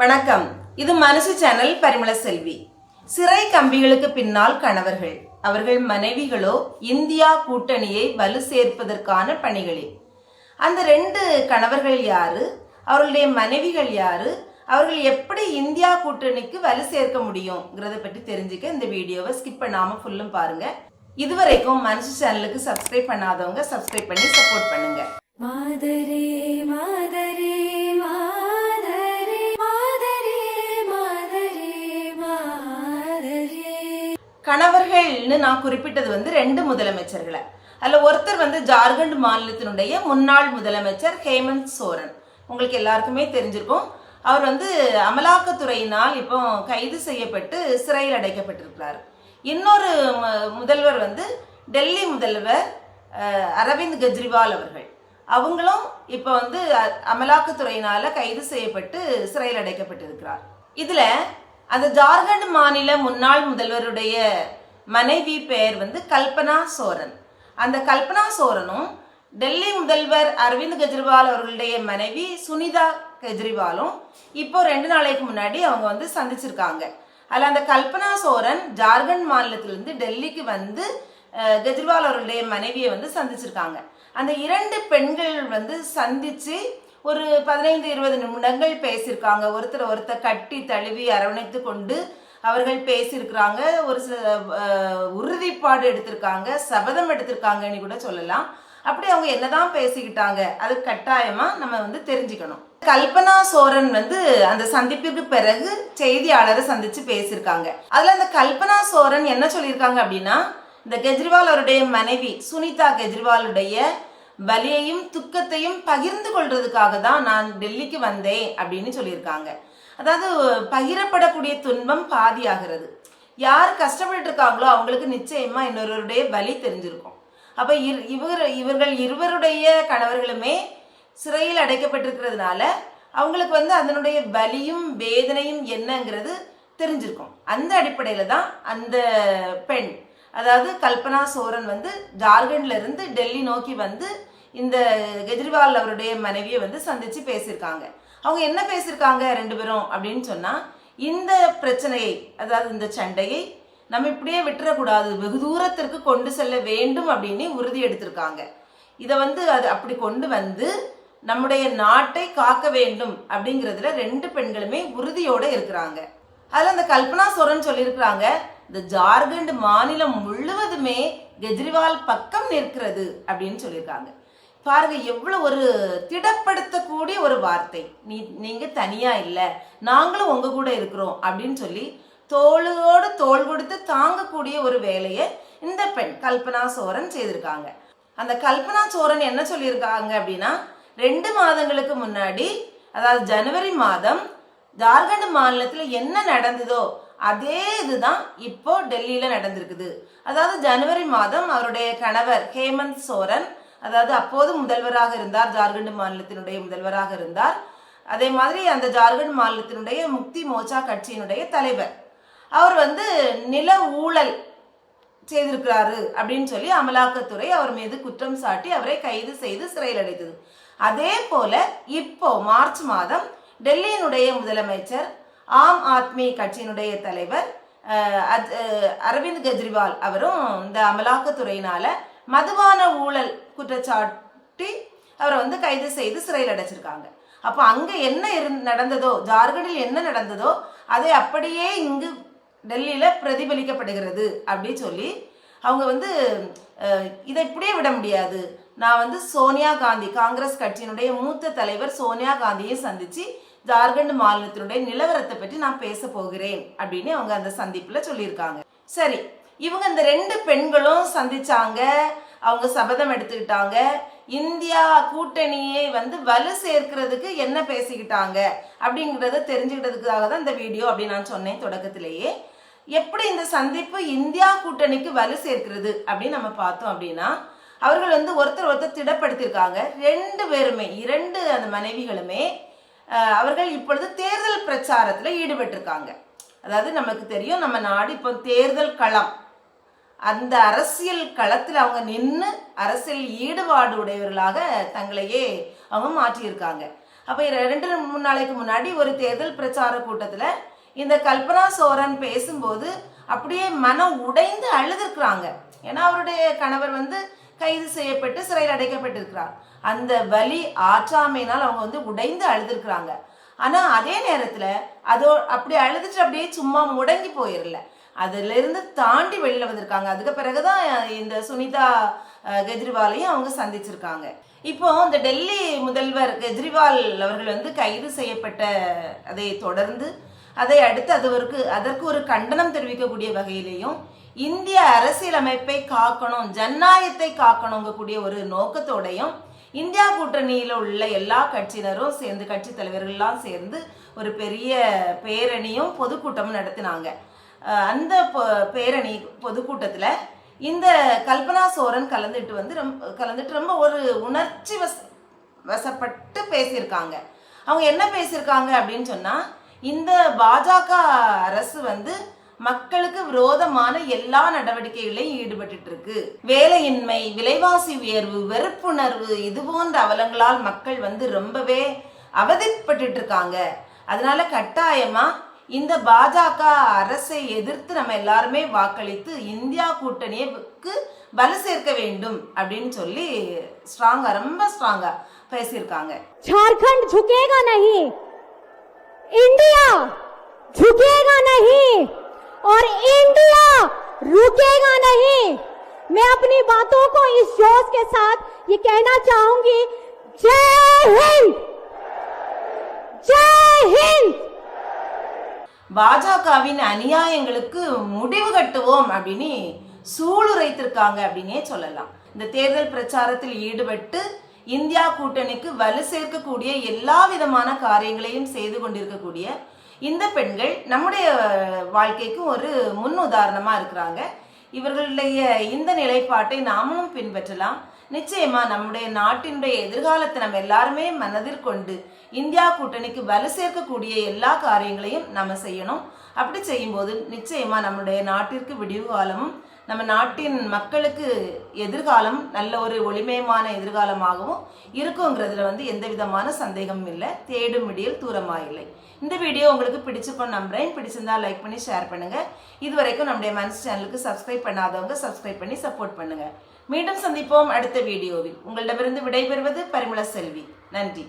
வணக்கம். இது மனசு சேனல் பரிமள செல்வி. சிறை கம்பிகளுக்கு பின்னால் கணவர்கள். அவர்கள் மனைவிகளோ இந்தியா கூட்டணியை வலு சேர்ப்பதற்கான பணிகளில். அந்த ரெண்டு கணவர்கள் யாரு? அவர்களுடைய மனைவிகள் யாரு? அவர்கள் எப்படி இந்தியா கூட்டணிக்கு வலு சேர்க்க முடியுங்கிறத பற்றி தெரிஞ்சுக்க இந்த வீடியோவை ஸ்கிப் பண்ணாமல் ஃபுல்லும் பாருங்க. இதுவரைக்கும் மனசு சேனலுக்கு சப்ஸ்கிரைப் பண்ணாதவங்க சப்ஸ்கிரைப் பண்ணி சப்போர்ட் பண்ணுங்க. மாதரே மாதரே. கணவர்கள்னு நான் குறிப்பிட்டது வந்து ரெண்டு முதலமைச்சர்களை. அதில் ஒருத்தர் வந்து ஜார்க்கண்ட் மாநிலத்தினுடைய முன்னாள் முதலமைச்சர் ஹேமந்த் சோரன். உங்களுக்கு எல்லாருக்குமே தெரிஞ்சிருக்கும். அவர் வந்து அமலாக்கத்துறையினால் இப்போ கைது செய்யப்பட்டு சிறையில் அடைக்கப்பட்டிருக்கிறார். இன்னொரு முதல்வர் வந்து டெல்லி முதல்வர் அரவிந்த் கெஜ்ரிவால் அவர்கள். அவங்களும் இப்போ வந்து அமலாக்கத்துறையினால் கைது செய்யப்பட்டு சிறையில் அடைக்கப்பட்டிருக்கிறார். இதில் அந்த ஜார்க்கண்ட் மாநில முன்னாள் முதல்வருடைய மனைவி பெயர் வந்து கல்பனா சோரன். அந்த கல்பனா சோரனும் டெல்லி முதல்வர் அரவிந்த் கெஜ்ரிவால் அவர்களுடைய மனைவி சுனிதா கெஜ்ரிவாலும் இப்போ ரெண்டு நாளைக்கு முன்னாடி அவங்க வந்து சந்திச்சிருக்காங்க. அதில் அந்த கல்பனா சோரன் ஜார்க்கண்ட் மாநிலத்திலிருந்து டெல்லிக்கு வந்து கெஜ்ரிவால் அவர்களுடைய மனைவியை வந்து சந்திச்சிருக்காங்க. அந்த இரண்டு பெண்கள் வந்து சந்திச்சு ஒரு பதினைந்து இருபது நிமிடங்கள் பேசியிருக்காங்க. ஒருத்தர் ஒருத்தர் கட்டி தழுவி அரவணைத்து கொண்டு அவர்கள் பேசியிருக்கிறாங்க. ஒரு சில உறுதிப்பாடு எடுத்திருக்காங்க. சபதம் எடுத்திருக்காங்கன்னு கூட சொல்லலாம். அப்படி அவங்க என்னதான் பேசிக்கிட்டாங்க அது கட்டாயமா நம்ம வந்து தெரிஞ்சுக்கணும். கல்பனா சோரன் வந்து அந்த சந்திப்பிற்கு பிறகு செய்தியாளரை சந்திச்சு பேசியிருக்காங்க. அதுல அந்த கல்பனா சோரன் என்ன சொல்லியிருக்காங்க அப்படின்னா இந்த கெஜ்ரிவால் அவருடைய மனைவி சுனிதா கெஜ்ரிவாலுடைய வலியையும் துக்கத்தையும் பகிர்ந்து கொள்றதுக்காக தான் நான் டெல்லிக்கு வந்தேன் அப்படின்னு சொல்லியிருக்காங்க. அதாவது பகிரப்படக்கூடிய துன்பம் பாதியாகிறது. யார் கஷ்டப்பட்டு இருக்காங்களோ அவங்களுக்கு நிச்சயமா இன்னொருவருடைய வலி தெரிஞ்சிருக்கும். அப்ப இர்- இவர் இவர்கள் இருவருடைய கணவர்களுமே சிறையில் அடைக்கப்பட்டிருக்கிறதுனால அவங்களுக்கு வந்து அதனுடைய வலியும் வேதனையும் என்னங்கிறது தெரிஞ்சிருக்கும். அந்த அடிப்படையில் தான் அந்த பெண் அதாவது கல்பனா சோரன் வந்து ஜார்க்கண்ட்ல இருந்து டெல்லி நோக்கி வந்து இந்த கெஜ்ரிவால் அவருடைய மனைவியை வந்து சந்திச்சு பேசியிருக்காங்க. அவங்க என்ன பேசியிருக்காங்க ரெண்டு பேரும் அப்படின்னு சொன்னால் இந்த பிரச்சனையை அதாவது இந்த சண்டையை நம்ம இப்படியே விட்டுறக்கூடாது. வெகு தூரத்திற்கு கொண்டு செல்ல வேண்டும் அப்படின்னு உறுதி எடுத்திருக்காங்க. இதை வந்து அது அப்படி கொண்டு வந்து நம்முடைய நாட்டை காக்க வேண்டும் அப்படிங்கிறதுல ரெண்டு பெண்களுமே உறுதியோடு இருக்கிறாங்க. அதில் அந்த கல்பனா சோரன் சொல்லியிருக்கிறாங்க இந்த ஜார்க்கண்ட் மாநிலம் முழுவதுமே கெஜ்ரிவால் பக்கம் நிற்கிறது அப்படின்னு சொல்லியிருக்காங்க. பாருங்க எவ்வளோ ஒரு திடப்படுத்தக்கூடிய ஒரு வார்த்தை. நீ நீங்கள் தனியாக இல்லை. நாங்களும் உங்கள் கூட இருக்கிறோம் அப்படின்னு சொல்லி தோளோடு தோள் கொடுத்து தாங்கக்கூடிய ஒரு வேலையை இந்த பெண் கல்பனா சோரன் செய்திருக்காங்க. அந்த கல்பனா சோரன் என்ன சொல்லியிருக்காங்க அப்படின்னா ரெண்டு மாதங்களுக்கு முன்னாடி அதாவது ஜனவரி மாதம் ஜார்க்கண்ட் மாநிலத்தில் என்ன நடந்ததோ அதே இதுதான் இப்போ டெல்லியில் நடந்திருக்குது. அதாவது ஜனவரி மாதம் அவருடைய கணவர் ஹேமந்த் சோரன் அதாவது அப்போது முதல்வராக இருந்தார் ஜார்க்கண்ட் மாநிலத்தினுடைய முதல்வராக இருந்தார். அதே மாதிரி அந்த ஜார்க்கண்ட் மாநிலத்தினுடைய முக்தி மோர்ச்சா கட்சியினுடைய தலைவர். அவர் வந்து நில ஊழல் செய்திருக்கிறாரு அப்படின்னு சொல்லி அமலாக்கத்துறை அவர் மீது குற்றம் சாட்டி அவரை கைது செய்து சிறையில் அடைத்தது. அதே போல இப்போ மார்ச் மாதம் டெல்லியினுடைய முதலமைச்சர் ஆம் ஆத்மி கட்சியினுடைய தலைவர் அரவிந்த் கெஜ்ரிவால் அவரும் இந்த அமலாக்கத்துறையினால மதுபான ஊழல் குற்றச்சாட்டி அவரை வந்து கைது செய்து சிறையில் அடைச்சிருக்காங்க. அப்போ அங்கே என்ன இருந் நடந்ததோ ஜார்க்கண்டில் என்ன நடந்ததோ அதை அப்படியே இங்கு டெல்லியில் பிரதிபலிக்கப்படுகிறது அப்படி சொல்லி அவங்க வந்து இதை இப்படியே விட முடியாது. நான் வந்து சோனியா காந்தி காங்கிரஸ் கட்சியினுடைய மூத்த தலைவர் சோனியா காந்தியை சந்தித்து ஜார்க்கண்ட் மாநிலத்தினுடைய நிலவரத்தை பற்றி நான் பேச போகிறேன் அப்படின்னு அவங்க அந்த சந்திப்பில் சொல்லியிருக்காங்க. சரி இவங்க இந்த ரெண்டு பெண்களும் சந்திச்சாங்க. அவங்க சபதம் எடுத்துக்கிட்டாங்க. இந்தியா கூட்டணியை வந்து வலு சேர்க்கிறதுக்கு என்ன பேசிக்கிட்டாங்க அப்படிங்கிறத தெரிஞ்சுக்கிட்டதுக்காக தான் இந்த வீடியோ அப்படின்னு நான் சொன்னேன் தொடக்கத்திலேயே. எப்படி இந்த சந்திப்பு இந்தியா கூட்டணிக்கு வலு சேர்க்கிறது அப்படின்னு நம்ம பார்த்தோம் அப்படின்னா அவர்கள் வந்து ஒருத்தர் ஒருத்தர் திடப்படுத்தியிருக்காங்க. ரெண்டு பேருமே இரண்டு அந்த மனைவிகளுமே அவர்கள் இப்பொழுது தேர்தல் பிரச்சாரத்தில் ஈடுபட்டிருக்காங்க. அதாவது நமக்கு தெரியும் நம்ம நாடு இப்போ தேர்தல் களம். அந்த அரசியல் களத்தில் அவங்க நின்று அரசியல் ஈடுபாடு உடையவர்களாக தங்களையே அவங்க மாற்றியிருக்காங்க. அப்போ ரெண்டு மூணு நாளைக்கு முன்னாடி ஒரு தேர்தல் பிரச்சார கூட்டத்தில் இந்த கல்பனா சோரன் பேசும்போது அப்படியே மனம் உடைந்து அழுதுருக்குறாங்க. ஏன்னா அவருடைய கணவர் வந்து கைது செய்யப்பட்டு சிறையில் அடைக்கப்பட்டிருக்கிறார். அந்த வலி ஆற்றாமையினால் அவங்க வந்து உடைந்து அழுதுருக்குறாங்க. ஆனால் அதே நேரத்தில் அதோ அப்படி அழுதுட்டு அப்படியே சும்மா முடங்கி போயிடல அதிலிருந்து தாண்டி வெளியில் வந்திருக்காங்க. அதுக்கு பிறகுதான் இந்த சுனிதா கெஜ்ரிவாலையும் அவங்க சந்திச்சிருக்காங்க. இப்போ இந்த டெல்லி முதல்வர் கெஜ்ரிவால் அவர்கள் வந்து கைது செய்யப்பட்ட அதை தொடர்ந்து அதை அடுத்து அதுவருக்கு அதற்கு ஒரு கண்டனம் தெரிவிக்கக்கூடிய வகையிலையும் இந்திய அரசியலமைப்பை காக்கணும் ஜனநாயகத்தை காக்கணுங்கக்கூடிய ஒரு நோக்கத்தோடையும் இந்தியா கூட்டணியில் உள்ள எல்லா கட்சியினரும் சேர்ந்து கட்சி தலைவர்கள்லாம் சேர்ந்து ஒரு பெரிய பேரணியும் பொதுக்கூட்டமும் நடத்தினாங்க. அந்த பேரணி பொதுக்கூட்டத்தில் இந்த கல்பனா சோரன் கலந்துட்டு வந்து ரொம்ப கலந்துட்டு ரொம்ப ஒரு உணர்ச்சி வச வசப்பட்டு பேசியிருக்காங்க. அவங்க என்ன பேசியிருக்காங்க அப்படின்னு சொன்னால் இந்த பாஜக அரசு வந்து மக்களுக்கு விரோதமான எல்லா நடவடிக்கைகளையும் ஈடுபட்டு இருக்கு வேலையின்மை விலைவாசி உயர்வு வெறுப்புணர்வு இது போன்ற அவலங்களால் மக்கள் வந்து ரொம்பவே அவதிப்பட்டு இருக்காங்க அதனால கட்டாயமா இந்த பாஜக அரசை எதிர்த்து நம்ம எல்லாருமே வாக்களித்து இந்தியா கூட்டணிக்கு வலு சேர்க்க வேண்டும் அப்படின்னு சொல்லி ஸ்ட்ராங்கா ரொம்ப ஸ்ட்ராங்கா பேசியிருக்காங்க झारखंड झुकेगा नहीं इंडिया झुकेगा नहीं और इंडिया रुकेगा नहीं मैं अपनी बातों को इस जोश के साथ ये कहना चाहूंगी जय हिंद பாஜகவின் அநியாயங்களுக்கு முடிவு கட்டுவோம் அப்படின்னு சூளுரைத்திருக்காங்க அப்படின்னே சொல்லலாம். இந்த தேர்தல் பிரச்சாரத்தில் ஈடுபட்டு இந்தியா கூட்டணிக்கு வலு சேர்க்கக்கூடிய எல்லா விதமான காரியங்களையும் செய்து கொண்டிருக்கக்கூடிய இந்த பெண்கள் நம்முடைய வாழ்க்கைக்கு ஒரு முன் உதாரணமாக இருக்கிறாங்க. இவர்களுடைய இந்த நிலைப்பாட்டை நாமளும் பின்பற்றலாம். நிச்சயமா நம்முடைய நாட்டினுடைய எதிர்காலத்தை நம்ம எல்லாருமே மனதில் கொண்டு இந்தியா கூட்டணிக்கு வலு சேர்க்கக்கூடிய எல்லா காரியங்களையும் நம்ம செய்யணும். அப்படி செய்யும்போது நிச்சயமா நம்முடைய நாட்டிற்கு விடிவு காலமும் நம்ம நாட்டின் மக்களுக்கு எதிர்காலம் நல்ல ஒரு ஒளிமயமான எதிர்காலமாகவும் இருக்குங்கிறதுல வந்து எந்த விதமான சந்தேகமும் இல்லை. தேடும் விடியல் தூரமாக இல்லை இந்த வீடியோ உங்களுக்கு பிடிச்சிருக்கோம் நம்புறேன். பிடிச்சிருந்தா லைக் பண்ணி ஷேர் பண்ணுங்க. இது வரைக்கும் நம்முடைய மனசு சேனலுக்கு சப்ஸ்கிரைப் பண்ணாதவங்க சப்ஸ்கிரைப் பண்ணி சப்போர்ட் பண்ணுங்க. மீண்டும் சந்திப்போம் அடுத்த வீடியோவில். உங்களிடமிருந்து விடைபெறுவது பரிமள செல்வி. நன்றி.